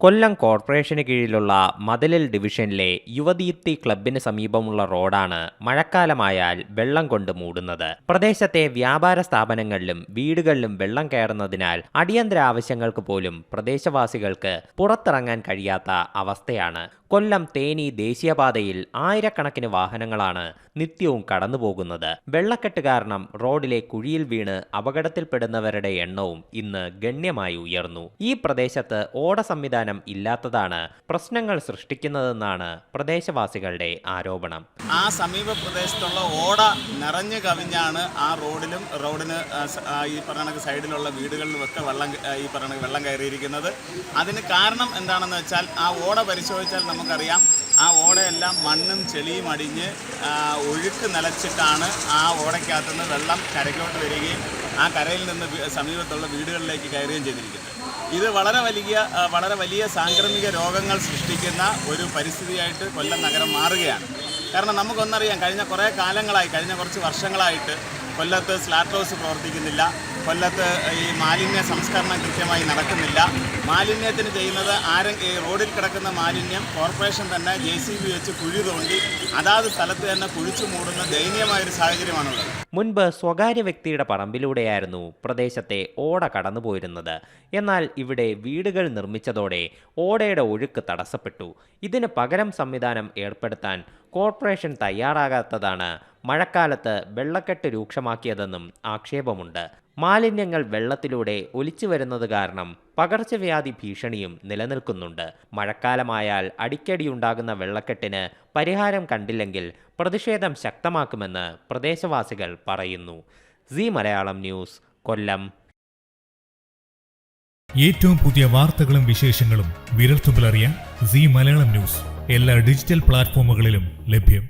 കൊല്ലം corporation കീഴിലുള്ള മതിലിൽ ഡിവിഷനിലെ യുവദീപ്തി ക്ലബിന് സമീപമുള്ള റോഡാണ് മഴക്കാലമായാൽ വെള്ളം കൊണ്ട് മൂടുന്നത്. പ്രദേശത്തെ വ്യാപാര സ്ഥാപനങ്ങളിലും വീടുകളിലും വെള്ളം കയറുന്നതിനാൽ അടിയന്തര ആവശ്യങ്ങൾക്ക് പോലും പ്രദേശവാസികൾക്ക് പുറത്തിറങ്ങാൻ കഴിയാത്ത അവസ്ഥയാണ് കൊല്ലം തേനി ദേശീയപാതയിൽ ആയിരക്കണക്കിന് വാഹനങ്ങളാണ് നിത്യവും കടന്നുപോകുന്നത്. വെള്ളക്കെട്ട് കാരണം റോഡിലെ കുഴിയിൽ വീണ് അപകടത്തിൽപ്പെടുന്നവരുടെ എണ്ണവും ഇന്ന് ഗണ്യമായി ഉയർന്നു. ഈ പ്രദേശത്ത് ഓട സംവിധാനം ഇല്ലാത്തതാണ് പ്രശ്നങ്ങൾ സൃഷ്ടിക്കുന്നതെന്നാണ് പ്രദേശവാസികളുടെ ആരോപണം. ആ സമീപ പ്രദേശത്തുള്ള ഓട നിറഞ്ഞു കവിഞ്ഞാണ് ആ റോഡിലും റോഡിന് ഈ പറഞ്ഞ സൈഡിലുള്ള വീടുകളിലും ഒക്കെ വെള്ളം ഈ പറഞ്ഞ വെള്ളം കയറിയിരിക്കുന്നത്. അതിന് കാരണം എന്താണെന്ന് വെച്ചാൽ ആ ഓട പരിശോധിച്ചാൽ നമുക്കറിയാം. ആ ഓടയെല്ലാം മണ്ണും ചെളിയും അടിഞ്ഞ് ഒഴുക്ക് നിലച്ചിട്ടാണ് ആ ഓടയ്ക്കകത്തുനിന്ന് വെള്ളം കരയ്ക്കോട്ട് വരികയും ആ കരയിൽ നിന്ന് സമീപത്തുള്ള വീടുകളിലേക്ക് കയറുകയും ചെയ്തിരിക്കുന്നത്. ഇത് വളരെ വലിയ വളരെ വലിയ സാംക്രമിക രോഗങ്ങൾ സൃഷ്ടിക്കുന്ന ഒരു പരിസ്ഥിതിയായിട്ട് കൊല്ലം നഗരം മാറുകയാണ്. കാരണം നമുക്കൊന്നറിയാം കഴിഞ്ഞ കുറേ കാലങ്ങളായി കഴിഞ്ഞ കുറച്ച് വർഷങ്ങളായിട്ട് കൊല്ലത്ത് സ്ലാറ്റ് ഹൗസ് പ്രവർത്തിക്കുന്നില്ല. കൊല്ലത്ത് ഈ മാലിന്യ സംസ്കരണം കൃത്യമായി നടക്കുന്നില്ല. മാലിന്യത്തിന് ചെയ്യുന്നത് ആരും ഈ റോഡിൽ കിടക്കുന്ന മാലിന്യം കോർപ്പറേഷൻ തന്നെ ജെ സി ബി വെച്ച് കുഴി തോണ്ടി അതാത് സ്ഥലത്ത് തന്നെ കുഴിച്ചു മൂടുന്ന ദയനീയമായൊരു സാഹചര്യമാണുള്ളത്. മുൻപ് സ്വകാര്യ വ്യക്തിയുടെ പറമ്പിലൂടെയായിരുന്നു പ്രദേശത്തെ ഓട കടന്നുപോയിരുന്നത് എന്നാൽ ഇവിടെ വീടുകൾ നിർമ്മിച്ചതോടെ ഓടയുടെ ഒഴുക്ക് തടസ്സപ്പെട്ടു. ഇതിന് പകരം സംവിധാനം ഏർപ്പെടുത്താൻ കോർപ്പറേഷൻ തയ്യാറാകാത്തതാണ് മഴക്കാലത്ത് വെള്ളക്കെട്ട് രൂക്ഷമാക്കിയതെന്നും ആക്ഷേപമുണ്ട്. മാലിന്യങ്ങൾ വെള്ളത്തിലൂടെ ഒലിച്ചു വരുന്നത് കാരണം പകർച്ചവ്യാധി ഭീഷണിയും നിലനിൽക്കുന്നുണ്ട്. മഴക്കാലമായാൽ അടിക്കടിയുണ്ടാകുന്ന വെള്ളക്കെട്ടിന് പരിഹാരം കണ്ടില്ലെങ്കിൽ പ്രതിഷേധം ശക്തമാക്കുമെന്ന് പ്രദേശവാസികൾ പറയുന്നു. C Malayalam news Kollam. ഏറ്റവും പുതിയ വാർത്തകളും വിശേഷങ്ങളും വിരൽത്തുമ്പിലറിയാൻ സി മലയാളം ന്യൂസ് എല്ലാ ഡിജിറ്റൽ പ്ലാറ്റ്ഫോമുകളിലും ലഭ്യം.